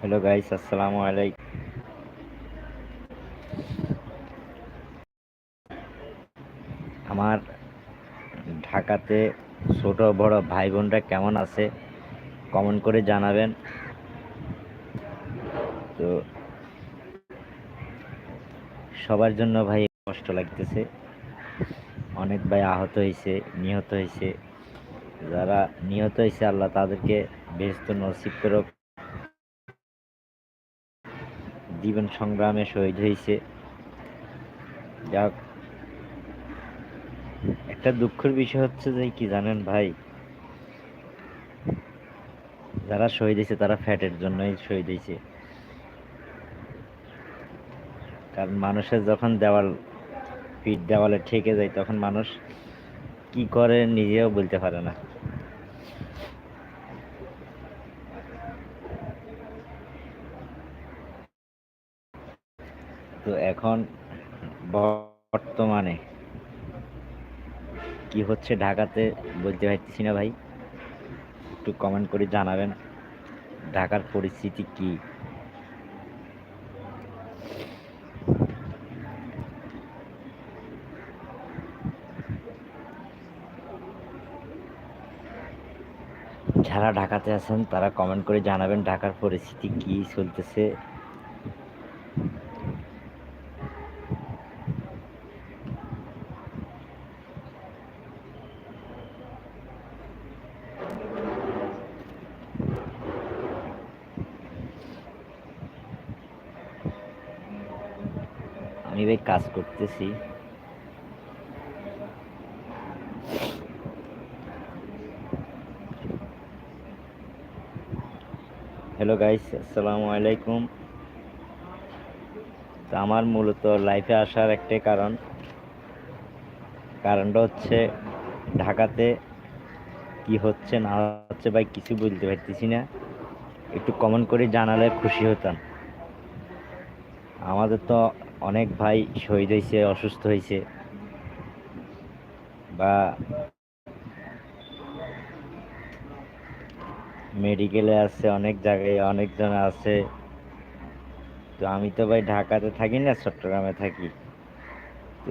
Hello guys আসসালামু আলাইকুম আমার ঢাকাতে ছোট বড় ভাই বোনরা কেমন আছে? কমেন্ট করে জানাবেন। তো সবার জন্য ভাই কষ্ট লাগতেছে। অনেক ভাই আহত হয়েছে নিহত হয়েছে যারা নিহত হয়েছে আল্লাহ তাদেরকে বেহস্ত নসিব করুক। জীবন সংগ্রামে শহীদ হয়েছে। যাক, একটা দুঃখের বিষয় হচ্ছে যে, কি জানেন ভাই? যারা শহীদ হয়েছে, তারা ফ্যাটের জন্যই শহীদ হয়েছে। কারণ মানুষের যখন দেওয়াল, পিঠ দেওয়ালে ঠেকে যায়, তখন মানুষ কি করে নিজেও বলতে পারে না। তো এখন বর্তমানে কি হচ্ছে ঢাকাতে বলতে পারতেছি না ভাই। একটু কমেন্ট করে জানাবেন, ঢাকার পরিস্থিতি কি? যারা ঢাকাতে আছেন তারা কমেন্ট করে জানাবেন ঢাকার পরিস্থিতি কি চলতেছে আমি ভাই কাজ করতেছি। হ্যালো গাইস আসসালামু আলাইকুম। তো আমার মূলত লাইফে আসার একটাই কারণ। কারণটা হচ্ছে ঢাকাতে কি হচ্ছে, না হচ্ছে ভাই কিছু বলতে পারতেছি না। একটু কমেন্ট করে জানালে খুশি হতাম। আমাদের তো অনেক ভাই শহীদ হয়েছে অসুস্থ হয়েছে বা মেডিকেলে আছে, অনেক জায়গায় অনেকজন আছে। তো আমি তো ভাই ঢাকাতে থাকি না, চট্টগ্রামে থাকি। তো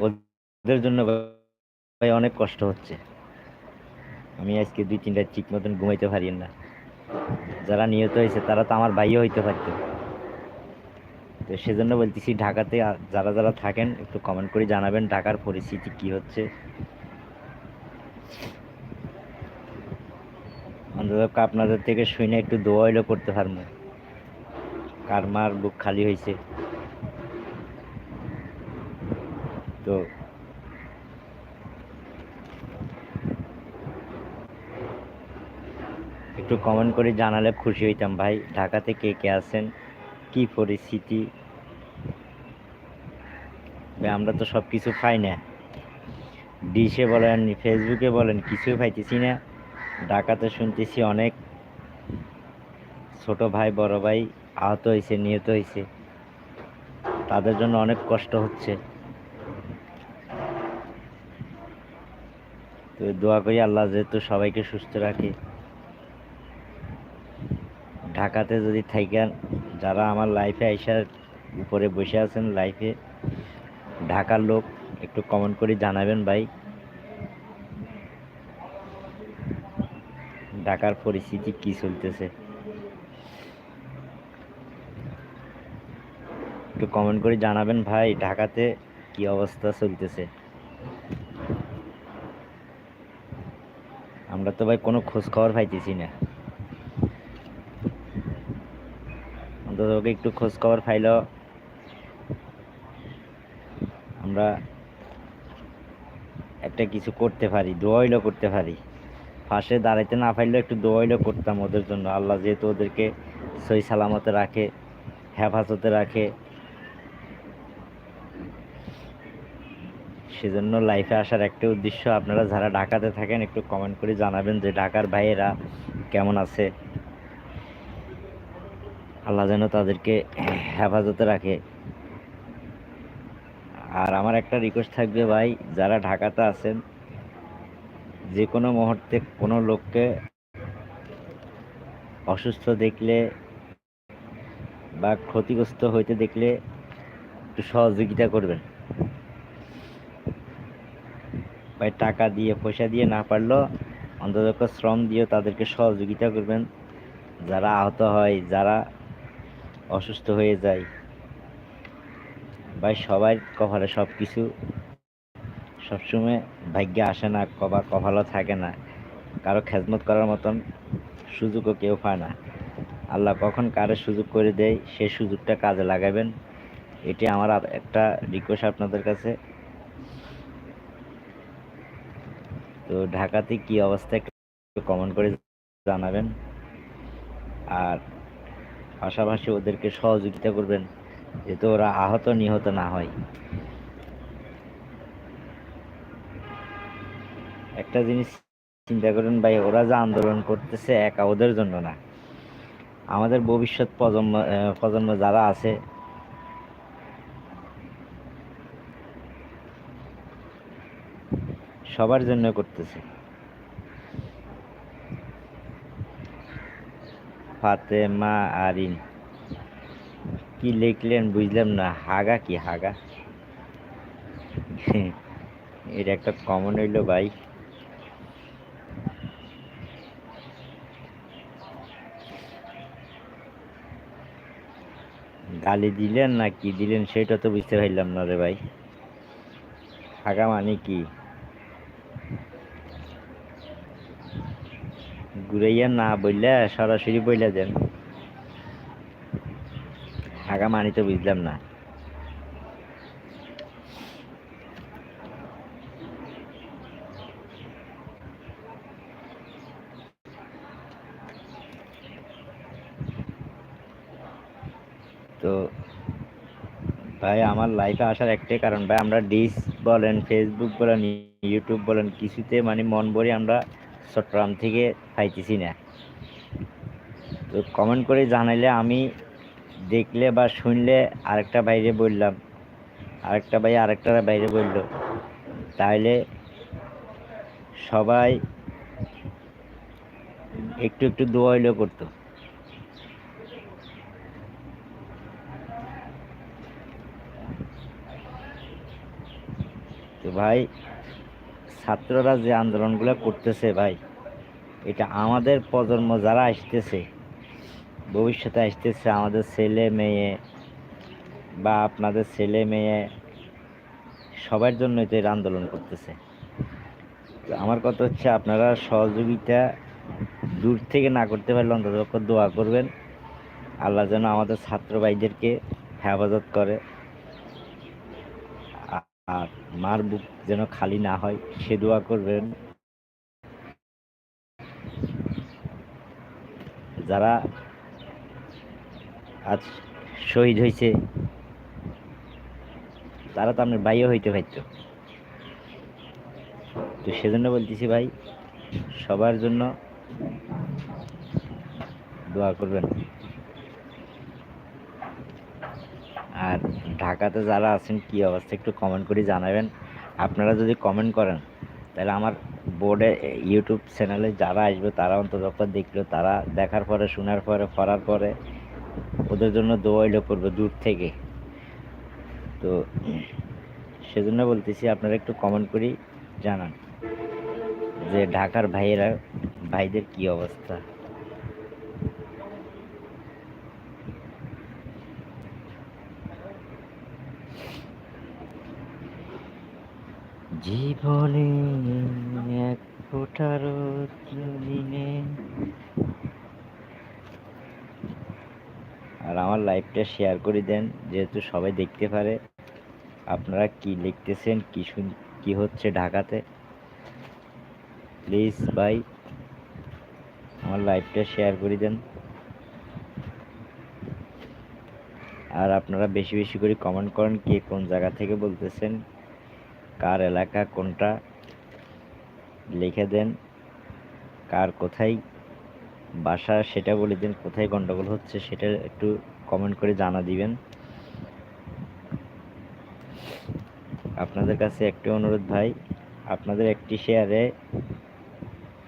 ওদের জন্য ভাই অনেক কষ্ট হচ্ছে। আমি আজকে দুই তিনটা ঠিক মতন ঘুমাইতে পারি না। যারা নিহত হয়েছে, তারা তো আমার ভাইও হইতে পারতো। তো সেজন্য বলতেছি, ঢাকাতে যারা যারা থাকেন, একটু কমেন্ট করে জানাবেন ঢাকার পরিস্থিতি কি হচ্ছে। অন্তত আপনাদের থেকে শুনে একটু দোয়া করতে পারব। কার মার বুক খালি হয়েছে তো একটু কমেন্ট করে জানালে খুশি হইতাম। ভাই, ঢাকাতে কে কে আছেন? কি পরিস্থিতি? আমরা তো সব কিছু পাই না। ডিশে বলেন, ফেসবুকে বলেন, কিছুই পাইতেছি না। ঢাকাতে শুনতেছি অনেক। ছোট ভাই, বড় ভাই, আহত হয়েছে নিহত হয়েছে তাদের জন্য অনেক কষ্ট হচ্ছে। তো দোয়া করি আল্লাহ যেহেতু সবাইকে সুস্থ রাখে। ঢাকাতে যদি থাকেন যারা আমার লাইফে আইসার উপরে বসে আছেন লাইফে ঢাকার লোক, একটু কমেন্ট করে জানাবেন ভাই। ঢাকার পরিস্থিতি কি চলতেছে? একটু কমেন্ট করে জানাবেন ভাই, ঢাকাতে কি অবস্থা চলতেছে? আমরা তো ভাই কোনো খোঁজ খবর পাইতেছি না। অন্তত একটু খোঁজ খবর পাইল আমরা একটা কিছু করতে পারি দোয়াইলো করতে পারি। পাশে দাঁড়াইতে না পারলেও একটু দোয়াইলো করতাম ওদের জন্য। আল্লাহ যেহেতু ওদেরকে সই সালামতে রাখে, হেফাজতে রাখে, সেজন্য লাইফে আসার একটা উদ্দেশ্য। আপনারা যারা ঢাকাতে থাকেন, একটু কমেন্ট করে জানাবেন যে ঢাকার ভাইয়েরা কেমন আছে। আল্লাহ যেন তাদেরকে হেফাজতে রাখে। আর আমার একটা রিকোয়েস্ট থাকবে ভাই, যারা ঢাকাতে আছেন যে কোনো মুহূর্তে কোনো লোককে অসুস্থ দেখলে বা ক্ষতিগ্রস্ত হইতে দেখলে একটু সহযোগিতা করবেন। ভাই, টাকা দিয়ে, পয়সা দিয়ে না পারলেও অন্তত শ্রম দিয়ে তাদেরকে সহযোগিতা করবেন। যারা আহত হয়, যারা অসুস্থ হয়ে যায়। ভাই সবাই কপালে সব কিছু সবসময় ভাগ্যে আসে না, কবা কপালও থাকে না। কারও খেজমত করার মতন সুযোগও কেউ পায় না। আল্লাহ কখন কারে সুযোগ করে দেয় সেই সুযোগটা কাজে লাগাবেন। এটি আমার একটা রিকোয়েস্ট আপনাদের কাছে। তো ঢাকাতে কি অবস্থা, একটু কমেন্ট করে জানাবেন। আর পাশাপাশি ওদেরকে সহযোগিতা করবেন যাতে ওরা আহত নিহত না হয়। একটা জিনিস চিন্তা করেন ভাই, ওরা যে আন্দোলন করতেছে একা ওদের জন্য না। আমাদের ভবিষ্যৎ প্রজন্ম প্রজন্ম যারা আছে, সবার জন্য করতেছে। ফাতেমা আরিন। কি লিখলেন বুঝলাম না, হাগা কি হাগা? এটা একটা কমন হইল ভাই। গালি দিলেন না কি দিলেন, সেটা তো বুঝতে পারলাম না রে ভাই। হাগা মানে কি? ঘুরাইয়া না বললে সরাসরি বইলা দেন। হাগা মানি তো বুঝলাম না। তো ভাই, আমার লাইফে আসার একটাই কারণ ভাই, আমরা ডিস বলেন ফেসবুক বলেন ইউটিউব বলেন, কিছুতে মানে মন ভরে আমরা চট্টগ্রাম থেকে পাইতেছি না। তো কমেন্ট করে জানাইলে আমি দেখলে বা শুনলে আরেকটা বাইরে বললাম, আরেকটা ভাই আরেকটা বাইরে বলল। তাহলে সবাই একটু একটু দোয়া হইলেও করতো। তো ভাই ছাত্ররা যে আন্দোলনগুলো করতেছে ভাই, এটা আমাদের প্রজন্ম যারা আসতেছে, ভবিষ্যতে আসতেছে, আমাদের ছেলে মেয়ে বা আপনাদের ছেলে মেয়ে, সবার জন্য তো এর আন্দোলন করতেছে। আমার কথা হচ্ছে, আপনারা সহযোগিতা দূর থেকে না করতে পারলে অন্তত দোয়া করবেন। আল্লাহ যেন আমাদের ছাত্র ভাইদেরকে হেফাজত করে। আর মার বুক যেন খালি না হয়, সে দোয়া করবেন। যারা আজ শহীদ হয়েছে, তারা তো আপনার ভাইও হইতে পারত। তো সেজন্য বলতেছি ভাই, সবার জন্য দোয়া করবেন। আর ঢাকাতে যারা আছেন, কি অবস্থা একটু কমেন্ট করে জানাবেন। আপনারা যদি কমেন্ট করেন, তাহলে আমার বোর্ডে ইউটিউব চ্যানেলে যারা আসবে, তারা অন্তত দেখল, তারা দেখার পরে, শোনার পরে, পড়ার পরে, ওদের জন্য দোয়াইলো করবে দূর থেকে। তো, সেজন্য বলতেছি, আপনারা একটু কমেন্ট করি জানান যে ঢাকার ভাইয়েরা, ভাইদের কি অবস্থা। জীবনে এক ফোটার দিনে আর আমার লাইভটা শেয়ার করে দেন, যেহেতু সবাই দেখতে পারে। আপনারা কি লিখতেছেন, কি শুন, কি হচ্ছে ঢাকাতে? প্লিজ ভাই, আমার লাইভটা শেয়ার করে দেন। আর আপনারা বেশি বেশি করে কমেন্ট করেন, কে কোন জায়গা থেকে বলতেছেন। কার এলাকা কোনটা লিখে দেন, কার কোথায় বাসা সেটা বলে দিন, কোথায় গন্ডগোল হচ্ছে সেটা একটু কমেন্ট করে জানা দিবেন। আপনাদের কাছে একটি অনুরোধ ভাই, আপনাদের একটি শেয়ারে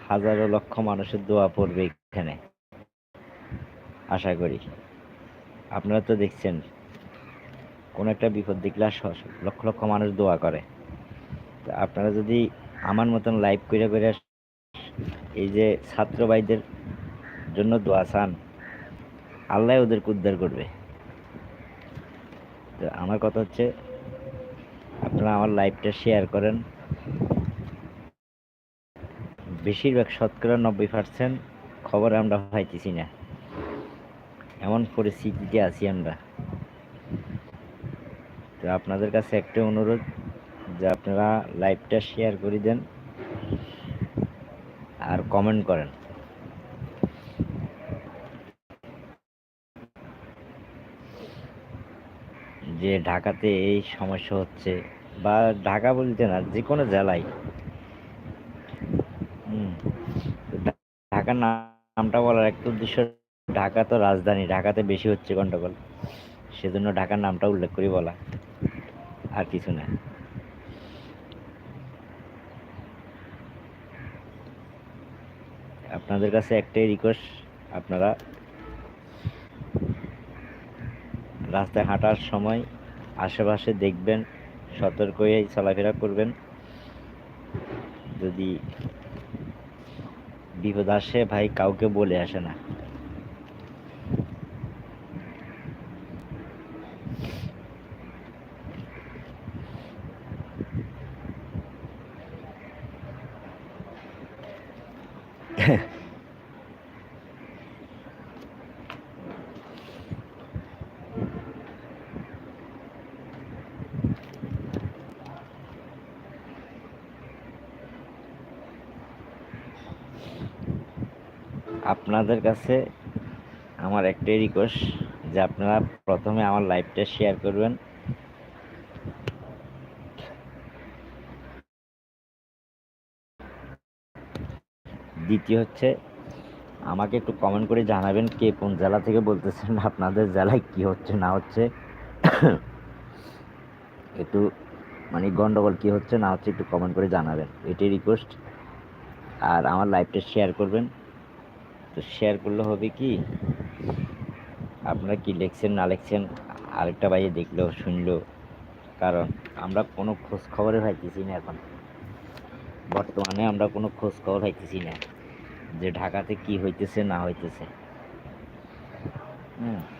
হাজারো লক্ষ মানুষের দোয়া পড়বে এখানে। আশা করি। আপনারা তো দেখছেন, কোনো একটা বিপদ দেখলে লক্ষ লক্ষ মানুষ দোয়া করে। তো আপনারা যদি আমার মতন লাইভ করে করে এই যে ছাত্র ভাইদের জন্য দোয়া চান, আল্লাহ ওদেরকে উদ্ধার করবে। তো আমার কথা হচ্ছে, আপনারা আমার লাইভটা শেয়ার করেন। বেশিরভাগ শতকরা নব্বই পার্সেন্ট খবর আমরা পাইতেছি না। এমন পরিস্থিতিতে আছি আমরা। তো আপনাদের কাছে একটা অনুরোধ যে আপনারা লাইভটা শেয়ার করে দেন আর কমেন্ট করেন। যে ঢাকাতে এই সমস্যা হচ্ছে বা ঢাকা বলতে না, যে কোনো জেলায়। ঢাকার নামটা বলার একটা উদ্দেশ্য, ঢাকা তো রাজধানী, ঢাকাতে বেশি হচ্ছে গন্ডগোল। সেজন্য ঢাকার নামটা উল্লেখ করে বলা, আর কিছু না। আপনাদের কাছে একটাই রিকোয়েস্ট আপনারা রাস্তায় হাঁটার সময় আশেপাশে দেখবেন, সতর্ক হয়ে চলাফেরা করবেন। যদি বিপদ আসে, ভাই কাউকে বলে আসে না। আপনাদের কাছে আমার একটাই রিকোয়েস্ট যে আপনারা প্রথমে আমার লাইভটা শেয়ার করবেন। দ্বিতীয় হচ্ছে, আমাকে একটু কমেন্ট করে জানাবেন কে কোন জেলা থেকে বলতেছেন, আপনাদের জেলায় কি হচ্ছে, না হচ্ছে। একটু মানে গন্ডগোল কি হচ্ছে, না হচ্ছে একটু কমেন্ট করে জানাবেন। এটাই রিকোয়েস্ট আর আমার লাইভটা শেয়ার করবেন। তো শেয়ার করলে হবে কি? আপনারা কি লিখছেন, না লিখছেন, আরেকটা বাইরে দেখল, শুনলো। কারণ আমরা কোনো খোঁজ খবরে পাইতেছি না এখন। বর্তমানে আমরা কোনো খোঁজ খবর পাইতেছি না যে ঢাকাতে কি হইতেছে, না হইতেছে। হুম।